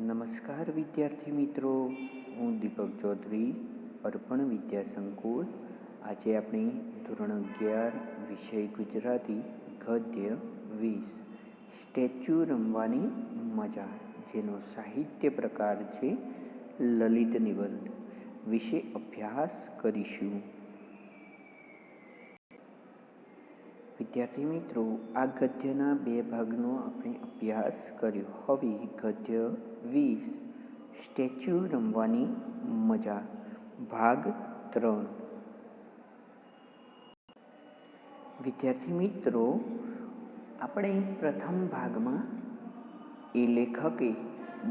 નમસ્કાર વિદ્યાર્થી મિત્રો, હું દીપક ચૌધરી, અર્પણ વિદ્યા સંકુલ. આજે આપણે ધોરણ અગિયાર, વિષય ગુજરાતી, ગદ્ય, વીસ. સ્ટેચ્યુ રમવાની મજા, જેનો સાહિત્ય પ્રકાર છે લલિત નિબંધ. વિશે અભ્યાસ કરીશું. વિદ્યાર્થી મિત્રો, આ ગદ્યના બે ભાગનો આપણે અભ્યાસ કર્યો. હવે ગદ્ય વીસ, સ્ટેચ્યુ રમવાની મજા, ભાગ ત્રણ. વિદ્યાર્થી મિત્રો, આપણે પ્રથમ ભાગમાં એ લેખકે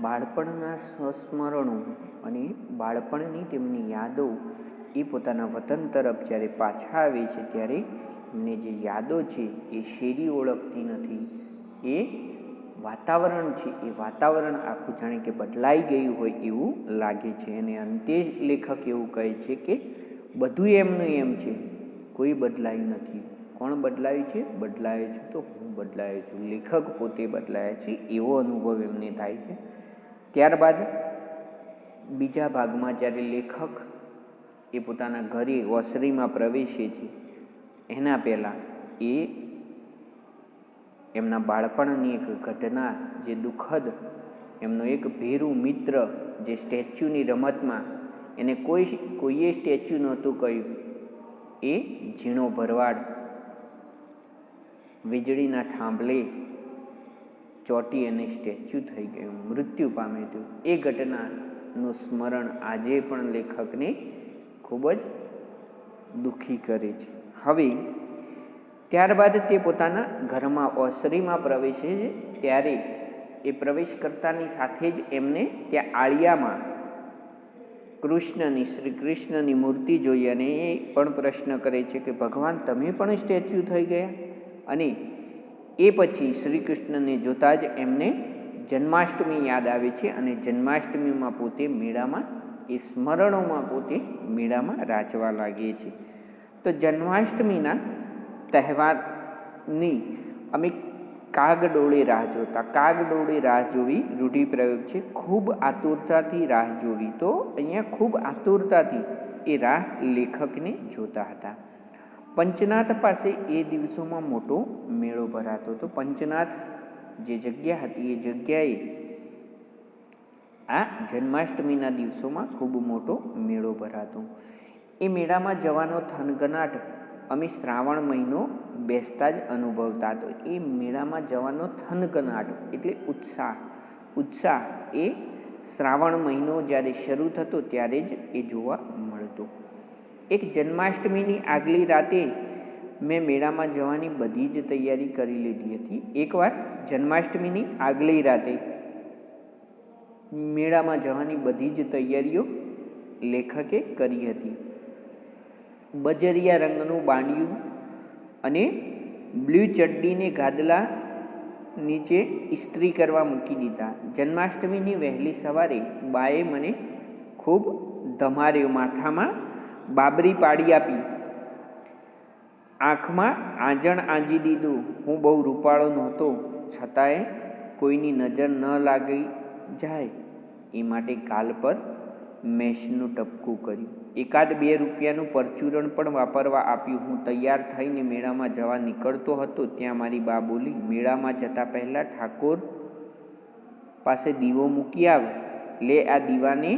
બાળપણના સંસ્મરણો અને બાળપણની તેમની યાદો એ પોતાના વતન તરફ જ્યારે પાછા આવે છે ત્યારે એમને જે યાદો છે, એ શેરી ઓળખતી નથી. એ વાતાવરણ છે, એ વાતાવરણ આખું જાણે કે બદલાઈ ગયું હોય એવું લાગે છે. અને અંતે લેખક એવું કહે છે કે, બધું એમનું એમ છે, કોઈ બદલાયું નથી. કોણ બદલાયું છે? બદલાયો છું તો હું બદલાયો છું. લેખક પોતે બદલાયા છે, એવો અનુભવ એમને થાય છે. ત્યારબાદ બીજા ભાગમાં જ્યારે લેખક એ પોતાના ઘરે ઓસરીમાં પ્રવેશે છે એના પહેલાં એ એમના બાળપણની એક ઘટના, જે દુઃખદ, એમનો એક ભેરું મિત્ર જે સ્ટેચ્યુની રમતમાં એને કોઈ કોઈએ સ્ટેચ્યુ નહોતું કહ્યું. એ ઝીણો ભરવાડ, વીજળીના થાંભલે ચોટી અને સ્ટેચ્યુ થઈ ગયું. મૃત્યુ પામ્યું હતું. એ ઘટનાનું સ્મરણ આજે પણ લેખકને ખૂબ જ દુઃખી કરે છે. હવે ત્યારબાદ તે પોતાના ઘરમાં ઓસરીમાં પ્રવેશે છે, ત્યારે એ પ્રવેશ કરતાની સાથે જ એમને ત્યાં આળિયામાં કૃષ્ણની, શ્રી કૃષ્ણની મૂર્તિ જોઈ અને એ પણ પ્રશ્ન કરે છે કે, ભગવાન, તમે પણ સ્ટેચ્યુ થઈ ગયા? અને એ પછી શ્રી કૃષ્ણને જોતાં જ એમને જન્માષ્ટમી યાદ આવે છે અને જન્માષ્ટમીમાં પોતે મેળામાં, એ સ્મરણોમાં પોતે મેળામાં રાચવા લાગે છે. તો જન્માષ્ટમીના તહેવારની અમે કાગડોળે રાહ જોતા. કાગડોળે રાહ જોવી રૂઢિપ્રયોગ છે. ખૂબ આતુરતાથી રાહ જોવી. તો અહીંયા ખૂબ આતુરતાથી એ રાહ લેખકને જોતા હતા. પંચનાથ પાસે એ દિવસોમાં મોટો મેળો ભરાતો હતો. પંચનાથ જે જગ્યા હતી એ જગ્યાએ આ જન્માષ્ટમીના દિવસોમાં ખૂબ મોટો મેળો ભરાતો. એ મેળામાં જવાનો થનગનાટ અમે શ્રાવણ મહિનો બેસતા જ અનુભવતા તો એ મેળામાં જવાનો થનગનાટ એટલે ઉત્સાહ. ઉત્સાહ એ શ્રાવણ મહિનો જ્યારે શરૂ થતો ત્યારે જ એ જોવા મળતો. એક જન્માષ્ટમીની આગલી રાતે મેં મેળામાં જવાની બધી જ તૈયારી કરી લીધી હતી. એકવાર જન્માષ્ટમીની આગલી રાતે મેળામાં જવાની બધી જ તૈયારીઓ લેખકે કરી હતી. બજરિયા રંગનું બાંડિયું અને બ્લુ ચડ્ડીને ગાદલા નીચે ઇસ્ત્રી કરવા મૂકી દીધા. જન્માષ્ટમીની વહેલી સવારે બાએ મને ખૂબ ધમાર્યો, માથામાં બાબરી પાડી આપી. આંખમાં આંજણ આંજી દીધું. હું બહુ રૂપાળો નહોતો, છતાંય કોઈની નજર ન લાગી જાય એ માટે કાલ પર મેષનું ટપકું કર્યું. એકાદ બે રૂપિયાનું પરચુરણ પણ વાપરવા આપ્યું. હું તૈયાર થઈને મેળામાં જવા નીકળતો હતો ત્યાં મારી બા બોલી, મેળામાં જતા પહેલાં ઠાકોર પાસે દીવો મૂકી આવે. લે આ દીવાને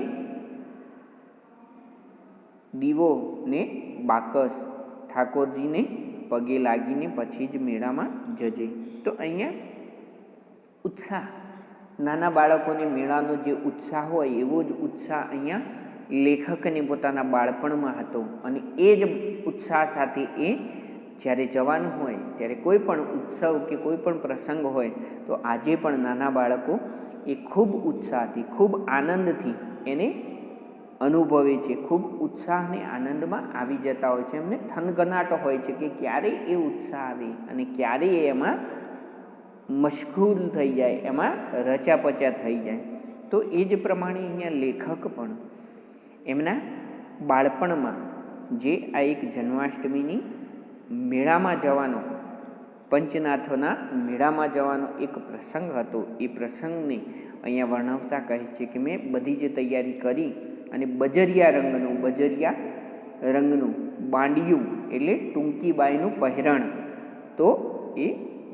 દીવો ને બાકસ. ઠાકોરજીને પગે લાગીને પછી જ મેળામાં જજે. તો અહીંયા ઉત્સાહ નાના બાળકોને મેળાનો જે ઉત્સાહ હોય, એવો જ ઉત્સાહ અહીંયા લેખકને પોતાના બાળપણમાં હતો. અને એ જ ઉત્સાહ સાથે એ જ્યારે જવાનું હોય, ત્યારે કોઈ પણ ઉત્સવ કે કોઈ પણ પ્રસંગ હોય, તો આજે પણ નાના બાળકો એ ખૂબ ઉત્સાહથી, ખૂબ આનંદથી એને અનુભવે છે. ખૂબ ઉત્સાહ અને આનંદમાં આવી જતા હોય છે. એમને થનગનાટ હોય છે કે ક્યારે એ ઉત્સાહ આવે અને ક્યારે એમાં મશગુલ થઈ જાય, એમાં રચાપચા થઈ જાય. તો એ જ પ્રમાણે અહીંયા લેખક પણ એમના બાળપણમાં જે આ એક જન્માષ્ટમીની મેળામાં જવાનો, પંચનાથોના મેળામાં જવાનો એક પ્રસંગ હતો, એ પ્રસંગને અહીંયા વર્ણવતા કહે છે કે મેં બધી જ તૈયારી કરી અને બજરિયા રંગનું બજરિયા રંગનું બાંડિયું એટલે ટૂંકી બાઈનું પહેરણ. તો એ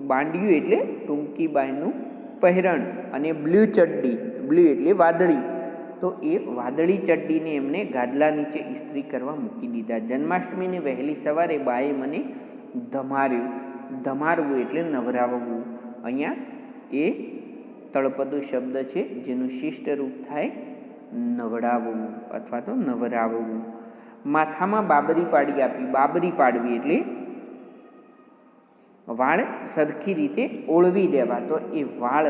બાંડિયું એટલે ટૂંકી બાયનું પહેરણ અને બ્લુ ચડ્ડી, બ્લુ એટલે વાદળી. તો એ વાદળી ચડ્ડીને એમને ગાદલા નીચે ઇસ્ત્રી કરવા મૂકી દીધા. જન્માષ્ટમીની વહેલી સવારે બાએ મને ધમાર્યું. ધમારવું એટલે નવરાવવું. અહીંયા એ તળપદો શબ્દ છે જેનું શિષ્ટ રૂપ થાય નવડાવવું અથવા તો નવરાવવું. માથામાં બાબરી પાડી આપી. બાબરી પાડવી એટલે વાળ સરખી રીતે ઓળવી દેવા. તો એ વાળ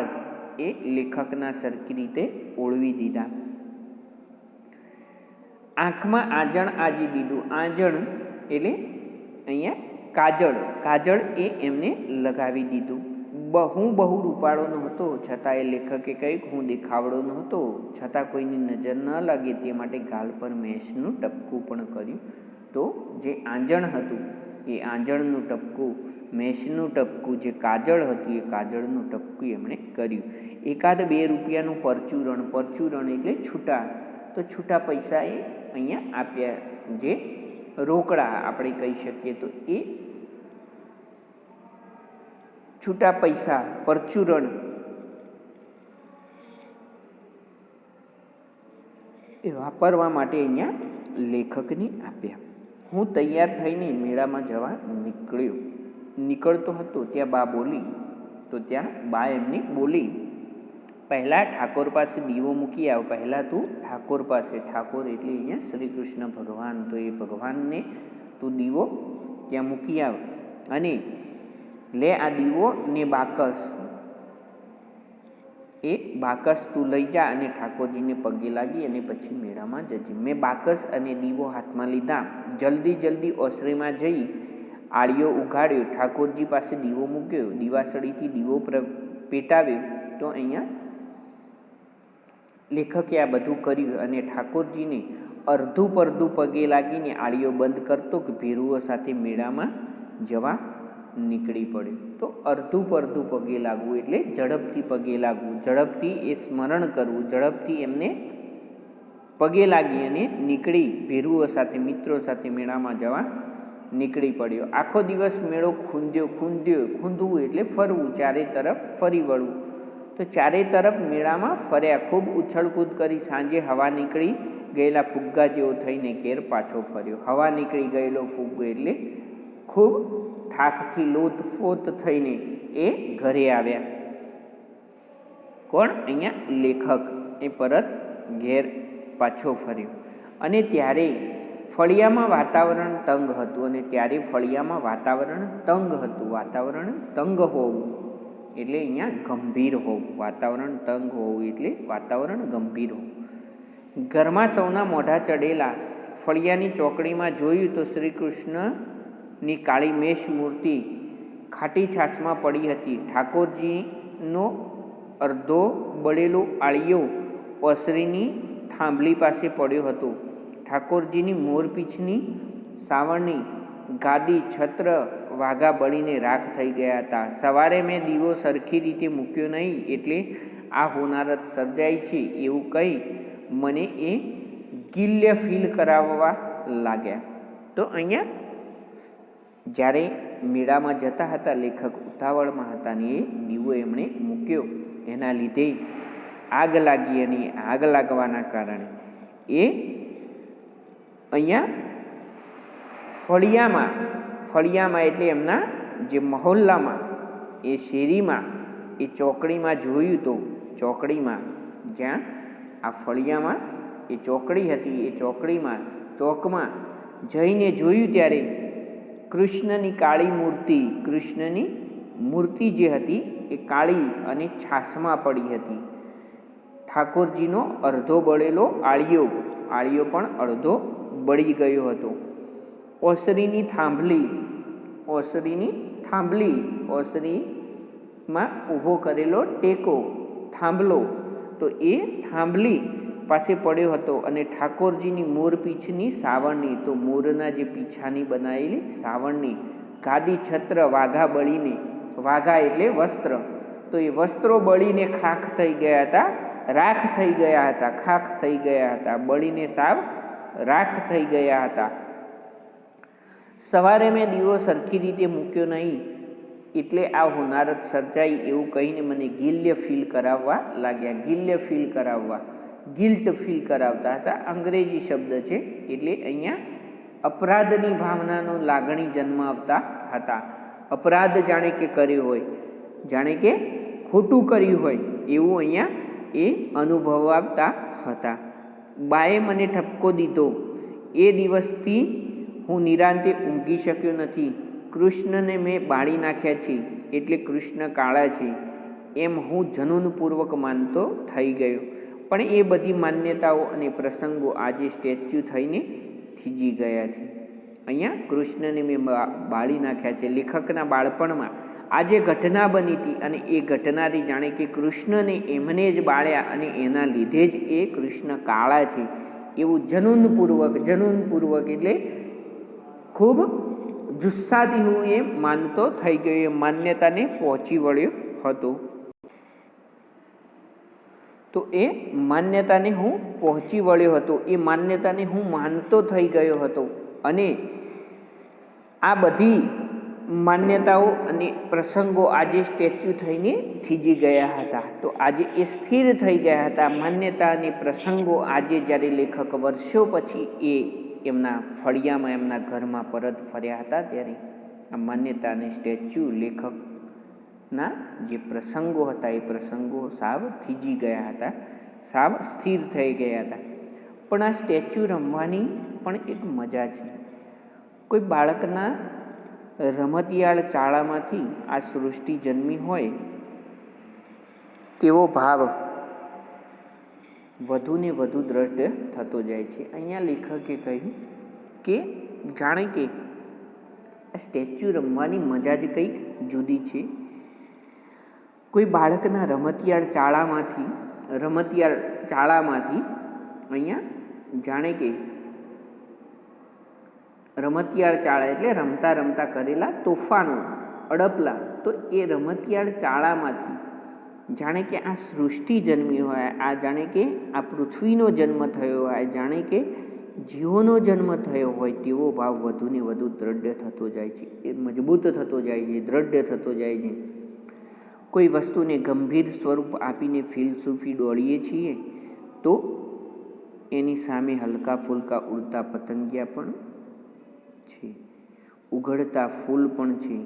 એ લેખકના સરખી રીતે ઓળવી દીધા. આંખમાં આંજણ આજી દીધું. આંજણ એટલે અહીંયા કાજળ. કાજળ એ એમને લગાવી દીધું. બહુ બહુ રૂપાળો નહોતો, છતાં એ લેખકે કહ્યું હું દેખાવડો નહોતો, છતાં કોઈની નજર ન લાગે તે માટે ગાલ પર મેષનું ટપકું પણ કર્યું. તો જે આંજણ હતું એ આંજણનું ટપકું મેષનું ટપકું, જે કાજળ હતું એ કાજળનું ટપકું એમણે કર્યું. એકાદ બે રૂપિયાનું પરચુરણ પરચુરણ એટલે છૂટા. તો છૂટા પૈસા એ અહીંયા આપ્યા. જે રોકડા આપણે કહી શકીએ તો એ છૂટા પૈસા, પરચુરણ. એ વાપરવા માટે અહીંયા લેખકને આપ્યા. હું તૈયાર થઈને મેળામાં જવા નીકળ્યો. નીકળતો હતો, ત્યાં બા બોલી, તો ત્યાં બા એમને બોલી, પહેલાં ઠાકોર પાસે દીવો મૂકી આવ, પહેલાં તું ઠાકોર પાસે, ઠાકોર એટલે અહીંયા શ્રી કૃષ્ણ ભગવાન, તો એ ભગવાનને તું દીવો ત્યાં મૂકી આવ અને લે આ દીવો ને બાકસ. એ બાકસ તું લઈ જા અને ઠાકોરજીને પગે લાગી અને પછી મેળામાં જજે. મેં બાકસ અને દીવો હાથમાં લીધા. જલ્દી જલ્દી ઓસરીમાં જઈ આળીઓ ઉઘાડ્યો. ઠાકોરજી પાસે દીવો મૂક્યો. દીવાસળીથી દીવો પેટાવ્યો. તો અહીંયા લેખકે આ બધું કર્યું અને ઠાકોરજીને અડધું પરધું પગે લાગીને આળીઓ બંધ કરતો કે ભેરુઓ સાથે મેળામાં જવા નીકળી પડ્યું તો અર્ધું પરધું પગે લાગવું એટલે ઝડપથી પગે લાગવું. ઝડપથી એ સ્મરણ કરવું. ઝડપથી એમને પગે લાગી અને નીકળી ભેરુઓ સાથે, મિત્રો સાથે મેળામાં જવા નીકળી પડ્યો. આખો દિવસ મેળો ખૂંદ્યો ખૂંદ્યો. ખૂંદવું એટલે ફરવું. ચારે તરફ ફરી વળવું. તો ચારે તરફ મેળામાં ફર્યા. ખૂબ ઉછળકૂદ કરી સાંજે હવા નીકળી ગયેલા ફુગ્ગા જેવો થઈને ઘેર પાછો ફર્યો. હવા નીકળી ગયેલો ફુગ્ગો એટલે ખૂબ થાકથી લોતફોત થઈને એ ઘરે આવ્યા. કોણ? અહીંયા લેખક. એ પરત ઘેર પાછો ફર્યો. અને ત્યારે ફળિયામાં વાતાવરણ તંગ હતું અને ત્યારે ફળિયામાં વાતાવરણ તંગ હતું. વાતાવરણ તંગ હોવું એટલે અહીંયા ગંભીર હોવું. વાતાવરણ તંગ હોવું એટલે વાતાવરણ ગંભીર હોવું. ઘરમાં સૌના મોઢા ચડેલા ફળિયાની ચોકડીમાં જોયું તો શ્રી કૃષ્ણની કાળી મેષ મૂર્તિ ખાટી છાસમાં પડી હતી. ઠાકોરજીનો અર્ધો બળેલો આળિયો ઓસરીની થાંભલી પાસે પડ્યો હતો. ઠાકોરજીની મોરપીંછની સાવરણી ગાદી, છત્ર, વાઘા બળીને રાખ થઈ ગયા હતા. સવારે મેં દીવો સરખી રીતે મૂક્યો નહીં એટલે આ હોનારત સર્જાઈ છે એવું કહી મને એ ગિલ્ય ફીલ કરાવવા લાગ્યા. તો અહીંયા જ્યારે મેળામાં જતા હતા, લેખક ઉતાવળમાં હતા ને એ દીવો એમણે મૂક્યો. એના લીધે આગ લાગી અને આગ લાગવાના કારણે એ અહીંયા ફળિયામાં ફળિયામાં એટલે એમના જે મહોલ્લામાં, એ શેરીમાં, એ ચોકડીમાં જોયું તો ચોકડીમાં જ્યાં આ ફળિયામાં એ ચોકડી હતી, એ ચોકડીમાં, ચોકમાં જઈને જોયું ત્યારે કૃષ્ણની કાળી મૂર્તિ, કૃષ્ણની મૂર્તિ જે હતી એ કાળી અને છાસમાં પડી હતી. ઠાકોરજીનો અડધો બળેલો આળિયો આળિયો પણ અડધો બળી ગયો હતો. ઓસરીની થાંભલી ઓસરીની થાંભલી, ઓસરીમાં ઊભો કરેલો ટેકો, થાંભલો, તો એ થાંભલી પાસે પડ્યો હતો અને ઠાકોરજીની મોર પીછની સાવરણી, તો મોરના જે પીછાની બનાવેલી સાવરણી, ગાદી છત્ર, વાઘા બળીને, વાઘા એટલે વસ્ત્ર, તો એ વસ્ત્રો બળીને ખાખ થઈ ગયા હતા, રાખ થઈ ગયા હતા, ખાખ થઈ ગયા હતા, બળીને સાવ રાખ થઈ ગયા હતા. સવારે મેં દીવો સરખી રીતે મૂક્યો નહીં, એટલે આ હોનારત સર્જાઈ એવું કહીને મને ગિલ્ય ફીલ કરાવવા લાગ્યા, ગિલ્ય ફીલ કરાવવા. ગિલ્ટ ફીલ કરાવતા હતા. અંગ્રેજી શબ્દ છે. એટલે અહીંયા અપરાધની ભાવનાનો લાગણી જન્માવતા હતા. અપરાધ જાણે કે કર્યો હોય, જાણે કે ખોટું કર્યું હોય એવું અહીંયા એ અનુભવાવતા હતા. બાએ મને ઠપકો દીધો. એ દિવસથી હું નિરાંતે ઊંઘી શક્યો નથી. કૃષ્ણને મેં બાળી નાખ્યા છે. એટલે કૃષ્ણ કાળા છે. એમ હું જનૂનપૂર્વક માનતો થઈ ગયો. પણ એ બધી માન્યતાઓ અને પ્રસંગો આજે સ્ટેચ્યુ થઈને થીજી ગયા છે. અહીંયા કૃષ્ણને મેં બાળી નાખ્યા છે. લેખકના બાળપણમાં આ જે ઘટના બની હતી અને એ ઘટનાથી જાણે કે કૃષ્ણને એમને જ બાળ્યા અને એના લીધે જ એ કૃષ્ણ કાળા છે. એવું જનૂનપૂર્વક જનૂનપૂર્વક એટલે ખૂબ જુસ્સાથી હું એ માનતો થઈ ગયો. એ માન્યતાને પહોંચી વળ્યો હતો. તો એ માન્યતાને હું પહોંચી વળ્યો હતો. એ માન્યતાને હું માનતો થઈ ગયો હતો. અને આ બધી માન્યતાઓ અને પ્રસંગો આજે સ્ટેચ્યુ થઈને થીજી ગયા હતા. તો આજે એ સ્થિર થઈ ગયા હતા. માન્યતા અને પ્રસંગો આજે જ્યારે લેખક વર્ષો પછી એ એમના ફળિયામાં, એમના ઘરમાં પરત ફર્યા હતા ત્યારે આ માન્યતા સ્ટેચ્યુ લેખકના જે પ્રસંગો હતા, એ પ્રસંગો સાવ થીજી ગયા હતા, સાવ સ્થિર થઈ ગયા હતા. પણ આ સ્ટેચ્યુ રમવાની પણ એક મજા છે. કોઈ બાળકના રમતિયાળ ચાળામાંથી આ સૃષ્ટિ જન્મી હોય, તેવો ભાવ વધુ ને વધુ દ્રઢ થતો જાય છે. અહીંયા લેખકે કહ્યું કે, જાણે કે આ સ્ટેચ્યુ રમવાની મજા જ કંઈક જુદી છે. કોઈ બાળકના રમતિયાળ ચાળામાંથી રમતિયાળ ચાળામાંથી અહીંયા જાણે કે રમતિયાળ ચાળા એટલે રમતા રમતા કરેલા તોફાનો, અડપલા. તો એ રમતિયાળ ચાળામાંથી જાણે કે આ સૃષ્ટિ જન્મી હોય, આ જાણે કે આ પૃથ્વીનો જન્મ થયો હોય, જાણે કે જીવોનો જન્મ થયો હોય, તેવો ભાવ વધુને વધુ દ્રઢ થતો જાય છે. એ મજબૂત થતો જાય છે દ્રઢ થતો જાય છે. કોઈ વસ્તુને ગંભીર સ્વરૂપ આપીને ફિલસૂફી દોડીએ છીએ, તો એની સામે હલકા ફૂલકા ઉડતા પતંગિયા પણ છે. ઉઘડતા ફૂલ પણ છે.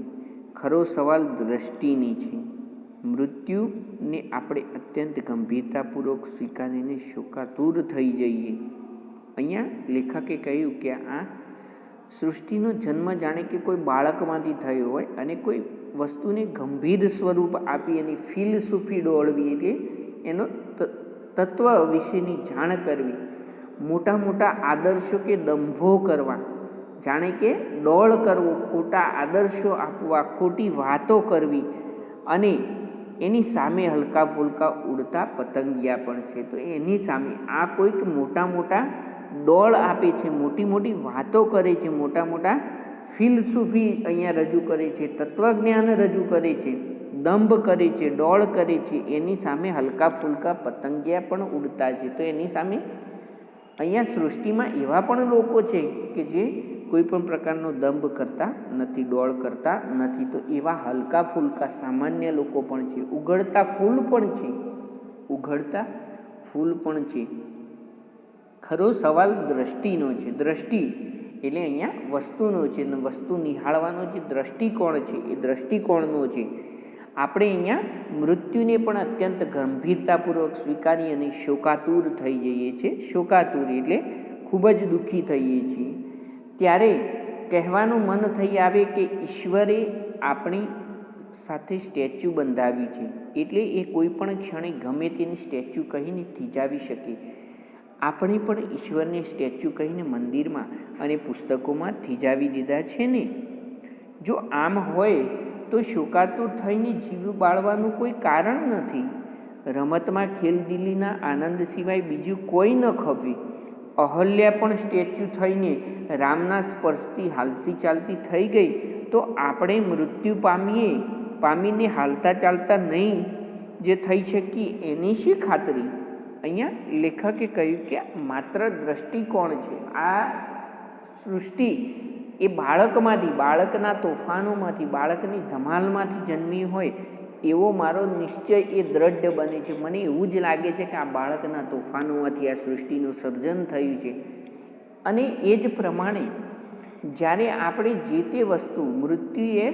ખરો સવાલ દ્રષ્ટિની છે. મૃત્યુને આપણે અત્યંત ગંભીરતાપૂર્વક સ્વીકારીને શોકાતુર થઈ જઈએ. અહીંયા લેખકે કહ્યું કે આ સૃષ્ટિનો જન્મ જાણે કે કોઈ બાળકમાંથી થયો હોય અને કોઈ વસ્તુને ગંભીર સ્વરૂપ આપી એની ફિલસૂફી દોડવી એટલે એનો તત્વ વિશેની જાણ કરવી. મોટા મોટા આદર્શો કે દંભો કરવા. જાણે કે ડોળ કરવો, ખોટા આદર્શો આપવા, ખોટી વાતો કરવી અને એની સામે હલકા ફુલકા ઉડતા પતંગિયા પણ છે. તો એની સામે આ કોઈક મોટા મોટા ડોળ આપે છે, મોટી મોટી વાતો કરે છે, મોટા મોટા ફિલસૂફી અહીંયા રજૂ કરે છે, તત્વજ્ઞાન રજૂ કરે છે, દંભ કરે છે, ડોળ કરે છે, એની સામે હલકા ફુલકા પતંગિયા પણ ઉડતા છે. તો એની સામે અહીંયા સૃષ્ટિમાં એવા પણ લોકો છે કે જે કોઈ પણ પ્રકારનો દંભ કરતા નથી, ડોળ કરતા નથી. તો એવા હલકા ફૂલકા સામાન્ય લોકો પણ છે. ઉઘડતા ફૂલ પણ છે. ઉઘડતા ફૂલ પણ છે. ખરો સવાલ દ્રષ્ટિનો છે. દ્રષ્ટિ એટલે અહીંયા વસ્તુનો છે અને વસ્તુ નિહાળવાનો જે દ્રષ્ટિકોણ છે, એ દ્રષ્ટિકોણનો છે. આપણે અહીંયા મૃત્યુને પણ અત્યંત ગંભીરતાપૂર્વક સ્વીકારી અને શોકાતુર થઈ જઈએ છીએ. શોકાતુર એટલે ખૂબ જ દુઃખી થઈએ છીએ. ત્યારે કહેવાનું મન થઈ આવે કે ઈશ્વરે આપણી સાથે સ્ટેચ્યુ બંધાવી છે. એટલે એ કોઈ પણ ક્ષણે ગમે તેની સ્ટેચ્યુ કહીને થીજાવી શકે. આપણે પણ ઈશ્વરને સ્ટેચ્યુ કહીને મંદિરમાં અને પુસ્તકોમાં થીજાવી દીધા છે ને? જો આમ હોય તો શોકાતુર થઈને જીવ બાળવાનું કોઈ કારણ નથી. રમતમાં ખેલદિલીના આનંદ સિવાય બીજું કોઈ ન ખપે. અહલ્યા પણ સ્ટેચ્યુ થઈને રામના સ્પર્શથી હાલતી ચાલતી થઈ ગઈ તો આપણે મૃત્યુ પામીએ, પામીને હાલતા ચાલતા નહીં. જે થઈ શકીએ એની શી ખાતરી? અહીંયા લેખકે કહ્યું કે માત્ર દ્રષ્ટિકોણ છે. આ સૃષ્ટિ એ બાળકમાંથી, બાળકના તોફાનોમાંથી, બાળકની ધમાલમાંથી જન્મી હોય એવો મારો નિશ્ચય એ દ્રઢ બને છે. મને એવું જ લાગે છે કે આ બાળકના તોફાનોમાંથી આ સૃષ્ટિનું સર્જન થયું છે. અને એ જ પ્રમાણે જ્યારે આપણે જે તે વસ્તુ, મૃત્યુ એ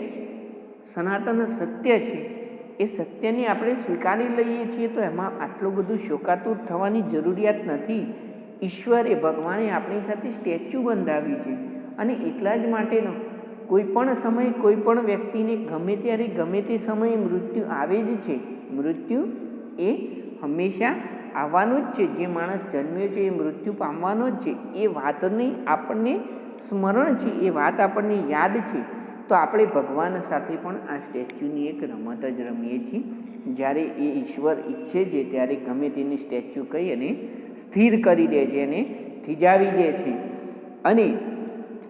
સનાતન સત્ય છે એ સત્યને આપણે સ્વીકારી લઈએ છીએ તો એમાં આટલું બધું શોકાતુર થવાની જરૂરિયાત નથી. ઈશ્વરે ભગવાને આપણી સાથે સ્ટેચ્યુ બંધાવી છે અને એટલા જ માટેનો. કોઈ પણ સમયે કોઈ પણ વ્યક્તિને ગમે ત્યારે ગમે તે સમયે મૃત્યુ આવે જ છે. મૃત્યુ એ હંમેશા આવવાનું જ છે. જે માણસ જન્મ્યો છે એ મૃત્યુ પામવાનો જ છે. એ વાતની આપણને સ્મરણ છે. એ વાત આપણને યાદ છે. તો આપણે ભગવાન સાથે પણ આ સ્ટેચ્યુની એક રમત જ રમીએ છીએ. જ્યારે એ ઈશ્વર ઈચ્છે છે, ત્યારે ગમે તેને સ્ટેચ્યુ કહી અને સ્થિર કરી દે છે અને થીજાવી દે છે. અને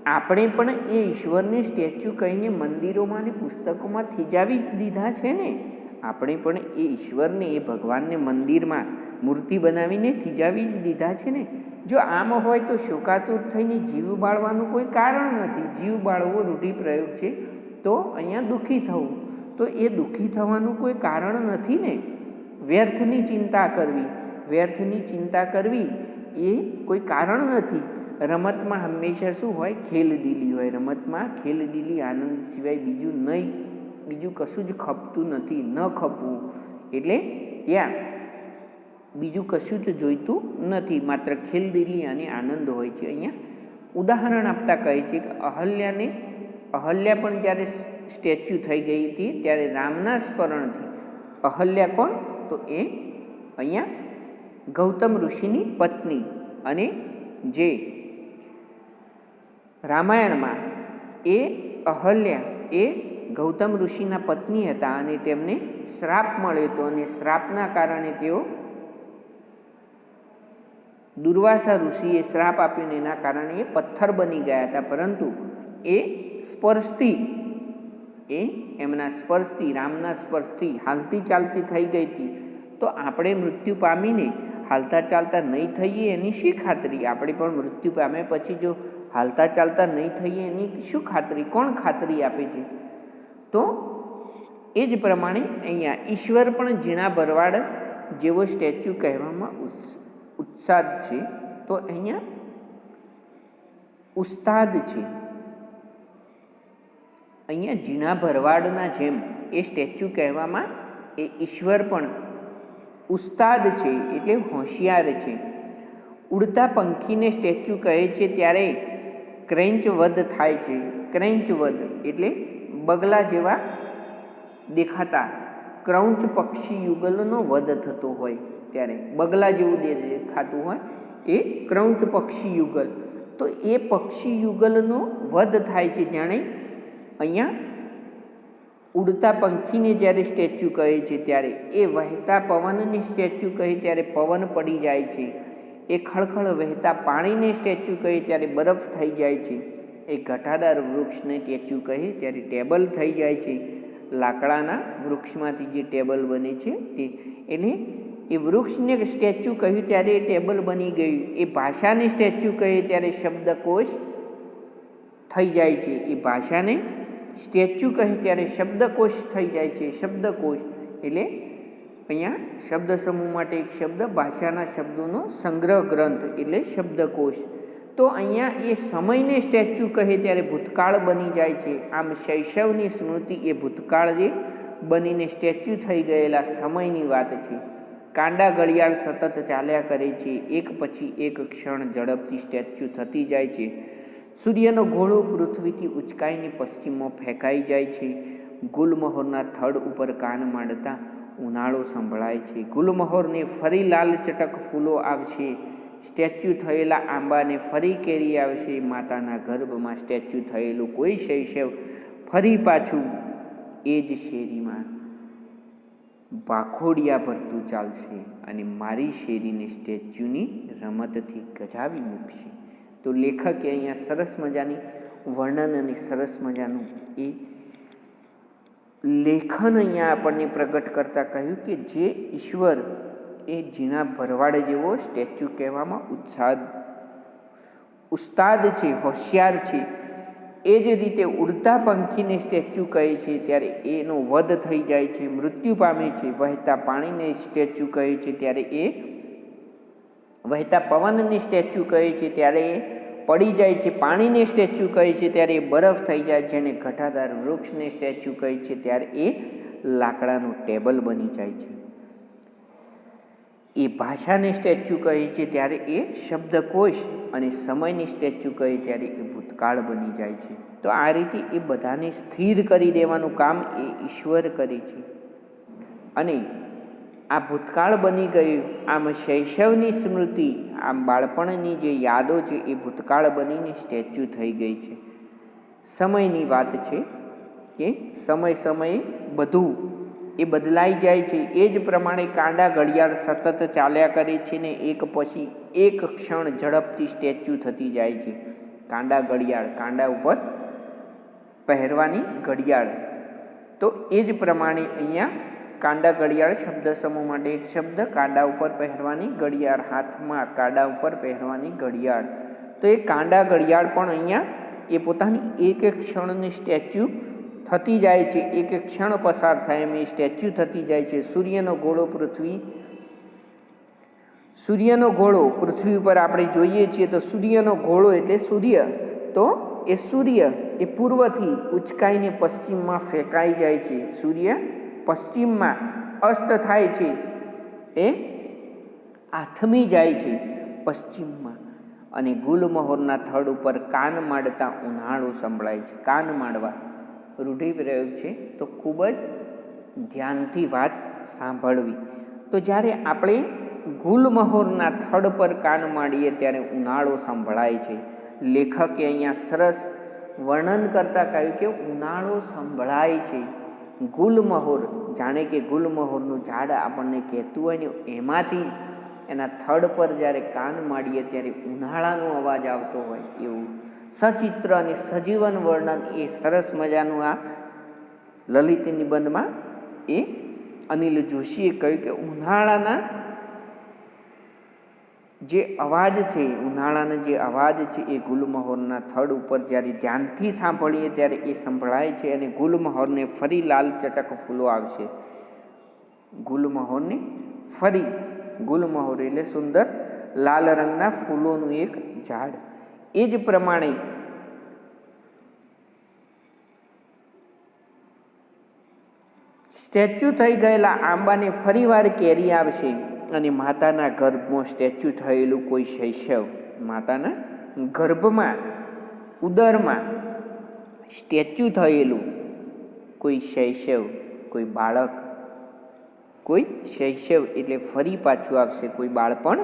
આપણે પણ એ ઈશ્વરને સ્ટેચ્યુ કહીને મંદિરોમાં અને પુસ્તકોમાં થીજાવી જ દીધા છે ને? આપણે પણ એ ઈશ્વરને, એ ભગવાનને મંદિરમાં મૂર્તિ બનાવીને થીજાવી જ દીધા છે ને? જો આમ હોય તો શોકાતુર થઈને જીવ બાળવાનું કોઈ કારણ નથી. જીવ બાળવો રૂઢિપ્રયોગ છે. તો અહીંયા દુઃખી થવું. તો એ દુઃખી થવાનું કોઈ કારણ નથી ને? વ્યર્થની ચિંતા કરવી. વ્યર્થની ચિંતા કરવી એ કોઈ કારણ નથી. રમતમાં હંમેશા શું હોય? ખેલદિલી હોય. રમતમાં ખેલદિલી આનંદ સિવાય બીજું નહીં. બીજું કશું જ ખપતું નથી. ન ખપવું. એટલે ત્યાં બીજું કશું જ જોઈતું નથી. માત્ર ખેલદિલી અને આનંદ હોય છે. અહીંયા ઉદાહરણ આપતા કહે છે કે અહલ્યાને, અહલ્યા પણ જ્યારે સ્ટેચ્યુ થઈ ગઈ હતી, ત્યારે રામના સ્મરણથી. અહલ્યા કોણ? તો એ અહીંયા ગૌતમ ઋષિની પત્ની અને જે રામાયણમાં એ અહલ્યા એ ગૌતમ ઋષિના પત્ની હતા અને તેમને શ્રાપ મળ્યો હતો અને શ્રાપના કારણે તેઓ દુર્વાસા ઋષિએ શ્રાપ આપ્યો એના કારણે એ પથ્થર બની ગયા હતા, પરંતુ એ સ્પર્શથી, એ એમના સ્પર્શથી, રામના સ્પર્શથી હાલતી ચાલતી થઈ ગઈ હતી. તો આપણે મૃત્યુ પામીને હાલતા ચાલતા નહીં થઈએ એની શી ખાતરી? આપણે પણ મૃત્યુ પામે પછી જો હાલતા ચાલતા નહીં થઈએ એની શું ખાતરી? કોણ ખાતરી આપે છે? તો એ જ પ્રમાણે અહીંયા ઈશ્વર પણ ઝીણા ભરવાડ જેવો સ્ટેચ્યુ કહેવામાં ઉત્સાદ છે, તો અહીંયા ઉસ્તાદ છે. અહીંયા ઝીણા ભરવાડના જેમ એ સ્ટેચ્યુ કહેવામાં એ ઈશ્વર પણ ઉસ્તાદ છે, એટલે હોશિયાર છે. ઉડતા પંખીને સ્ટેચ્યુ કહે છે ત્યારે ક્રેન્ચ વધ થાય છે. ક્રેન્ચ વધ એટલે બગલા જેવા દેખાતા ક્રૌંચ પક્ષી યુગલનો વધ થતો હોય. ત્યારે બગલા જેવું દેખાતું હોય, એ ક્રૌંચ પક્ષી યુગલ. તો એ પક્ષી યુગલનો વધ થાય છે જાણે અહીંયા ઉડતા પંખીને જ્યારે સ્ટેચ્યુ કહે છે ત્યારે, એ વહેતા પવનને સ્ટેચ્યુ કહે ત્યારે પવન પડી જાય છે. એ ખળખળ વહેતા પાણીને સ્ટેચ્યુ કહે ત્યારે બરફ થઈ જાય છે. એ ઘટાદાર વૃક્ષને સ્ટેચ્યુ કહે ત્યારે ટેબલ થઈ જાય છે. લાકડાના વૃક્ષમાંથી જે ટેબલ બને છે તે એટલે એ વૃક્ષને સ્ટેચ્યુ કહ્યું ત્યારે એ ટેબલ બની ગયું. એ ભાષાને સ્ટેચ્યુ કહે ત્યારે શબ્દકોશ થઈ જાય છે. એ ભાષાને સ્ટેચ્યુ કહે ત્યારે શબ્દકોશ થઈ જાય છે. શબ્દકોશ એટલે અહીંયા શબ્દ સમૂહ માટે એક શબ્દ, ભાષાના શબ્દોનો સંગ્રહ ગ્રંથ એટલે શબ્દકોશ. તો અહીંયા એ સમયને સ્ટેચ્યુ કહે ત્યારે ભૂતકાળ બની જાય છે. આમ શૈશવની સ્મૃતિ એ ભૂતકાળ જે બનીને સ્ટેચ્યુ થઈ ગયેલા સમયની વાત છે. કાંડા ઘડિયાળ સતત ચાલ્યા કરે છે. એક પછી એક ક્ષણ ઝડપથી સ્ટેચ્યુ થતી જાય છે. સૂર્યનો ઘોડો પૃથ્વીથી ઉચકાઈને પશ્ચિમમાં ફેંકાઈ જાય છે. ગુલમહોરના થડ ઉપર કાન માંડતા ઉનાળો સંભળાય છે. ગુલમહોરને ફરી લાલ ચટક ફૂલો આવશે. સ્ટેચ્યુ થયેલા આંબાને ફરી કેરી આવશે. માતાના ગર્ભમાં સ્ટેચ્યુ થયેલું કોઈ શૈશવ ફરી પાછું એ જ શેરીમાં ભાખોડિયા ભરતું ચાલશે અને મારી શેરીને સ્ટેચ્યુની રમતથી ગજાવી મૂકશે. તો લેખકે અહીંયા સરસ મજાની વર્ણન અને સરસ મજાનું એ લેખન અહીંયા આપણને પ્રગટ કરતા કહ્યું કે જે ઈશ્વર એ ઝીણા ભરવાડ જેવો સ્ટેચ્યુ કહેવામાં ઉત્સાહ, ઉસ્તાદ છે, હોશિયાર છે. એ જ રીતે ઉડતા પંખીને સ્ટેચ્યુ કહે છે, ત્યારે એનો વધ થઈ જાય છે, મૃત્યુ પામે છે, વહેતા પાણીને સ્ટેચ્યુ કહે છે, ત્યારે એ વહેતા પવનને સ્ટેચ્યુ કહે છે, ત્યારે એ પડી જાય છે, પાણીને સ્ટેચ્યુ કહે છે, ત્યારે એ બરફ થઈ જાય છે અને ઘટાદાર વૃક્ષને સ્ટેચ્યુ કહે છે, ત્યારે એ લાકડાનું ટેબલ બની જાય છે. એ ભાષાને સ્ટેચ્યુ કહે છે, ત્યારે એ શબ્દકોશ અને સમયની સ્ટેચ્યુ કહે, ત્યારે એ ભૂતકાળ બની જાય છે. તો આ રીતે એ બધાને સ્થિર કરી દેવાનું કામ એ ઈશ્વર કરે છે. અને આ ભૂતકાળ બની ગયું, આમ શૈશવની સ્મૃતિ, આમ બાળપણની જે યાદો છે, એ ભૂતકાળ બનીને સ્ટેચ્યુ થઈ ગઈ છે. સમયની વાત છે કે સમય સમયે બધું એ બદલાઈ જાય છે. એ જ પ્રમાણે કાંડા ઘડિયાળ સતત ચાલ્યા કરે છે ને એક પછી એક ક્ષણ ઝડપથી સ્ટેચ્યુ થતી જાય છે. કાંડા ઘડિયાળ, કાંડા ઉપર પહેરવાની ઘડિયાળ. તો એ જ પ્રમાણે અહીંયા કાંડા ઘડિયાળ શબ્દ સમૂહ માટે એક શબ્દ, કાંડા ઉપર પહેરવાની ઘડિયાળ, હાથમાં કાંડા ઉપર પહેરવાની ઘડિયાળ. તો એ કાંડા ઘડિયાળ પણ અહીંયા એ પોતાની એક એક ક્ષણની સ્ટેચ્યુ થતી જાય છે, એક એક ક્ષણ પસાર થાય એમ એ સ્ટેચ્યુ થતી જાય છે. સૂર્યનો ગોળો પૃથ્વી સૂર્યનો ગોળો પૃથ્વી ઉપર આપણે જોઈએ છીએ તો સૂર્યનો ગોળો એટલે સૂર્ય. તો એ સૂર્ય એ પૂર્વથી ઉચકાઈને પશ્ચિમમાં ફેંકાઈ જાય છે. સૂર્ય પશ્ચિમમાં અસ્ત થાય છે. એ આથમી જાય છે પશ્ચિમમાં. અને ગુલમહોરના થડ ઉપર કાન માડતા ઉનાળો સંભળાય છે. કાન માંડવા રૂઢિપ્રયોગ છે. તો ખૂબ જ ધ્યાનથી વાત સાંભળવી. તો જ્યારે આપણે ગુલમહોરના થડ પર કાન માડીએ ત્યારે ઉનાળો સંભળાય છે. લેખકે અહીંયા સરસ વર્ણન કરતાં કહ્યું કે ઉનાળો સંભળાય છે. ગુલમહોર, જાણે કે ગુલમહોરનું ઝાડ આપણને કહેતું હોય ને એમાંથી એના થડ પર જ્યારે કાન માડીએ ત્યારે ઉનાળાનો અવાજ આવતો હોય એવું. સચિત્ર અને સજીવન વર્ણન એ સરસ મજાનું આ લલિત નિબંધમાં એ અનિલ જોશીએ કહ્યું કે ઉનાળાના જે અવાજ છે, ઉનાળાનો જે અવાજ છે, એ ગુલમહોરના થડ ઉપર જ્યારે ધ્યાનથી સાંભળીએ ત્યારે એ સંભળાય છે અને ગુલમહોરને ફરી લાલ ચટક ફૂલો આવશે. ગુલમહોરને ફરી, ગુલમહોર એટલે સુંદર, લાલ રંગના ફૂલોનું એક ઝાડ. એ જ પ્રમાણે સ્ટેચ્યુ થઈ ગયેલા આંબાને ફરીવાર કેરી આવશે. અને માતાના ગર્ભમાં સ્ટેચ્યુ થયેલું કોઈ શૈશવ માતાના ગર્ભમાં, ઉદરમાં સ્ટેચ્યુ થયેલું કોઈ શૈશવ, કોઈ બાળક, કોઈ શૈશવ એટલે ફરી પાછું આવશે કોઈ બાળપણ.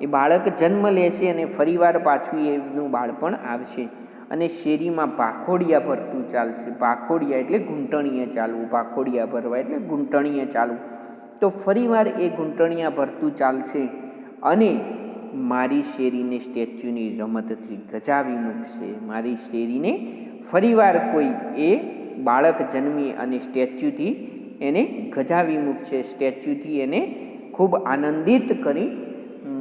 એ બાળક જન્મ લેશે અને ફરીવાર પાછું એનું બાળપણ આવશે. અને શેરીમાં પાખોડિયા ભરતું ચાલશે. પાખોડિયા એટલે ઘૂંટણીએ ચાલવું, પાખોડિયા ભરવા એટલે ઘૂંટણીએ ચાલવું. તો ફરીવાર એ ઘૂંટણિયા ભરતું ચાલશે અને મારી શેરીને સ્ટેચ્યુની રમતથી ગજાવી મૂકશે. મારી શેરીને ફરીવાર કોઈ એ બાળક જન્મી અને સ્ટેચ્યુથી એને ગજાવી મૂકશે. સ્ટેચ્યુથી એને ખૂબ આનંદિત કરી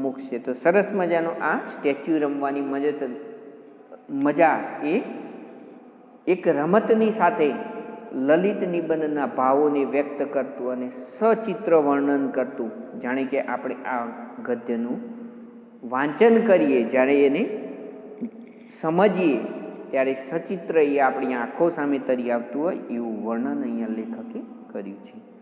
મૂકશે. તો સરસ મજાનો આ સ્ટેચ્યુ રમવાની મજા મજા એ એક રમતની સાથે લલિત નિબંધના ભાવોને વ્યક્ત કરતું અને સચિત્ર વર્ણન કરતું. જાણે કે આપણે આ ગદ્યનું વાંચન કરીએ, જ્યારે એને સમજીએ, ત્યારે સચિત્ર એ આપણી આંખો સામે તરી આવતું હોય એવું વર્ણન અહીંયા લેખકે કર્યું છે.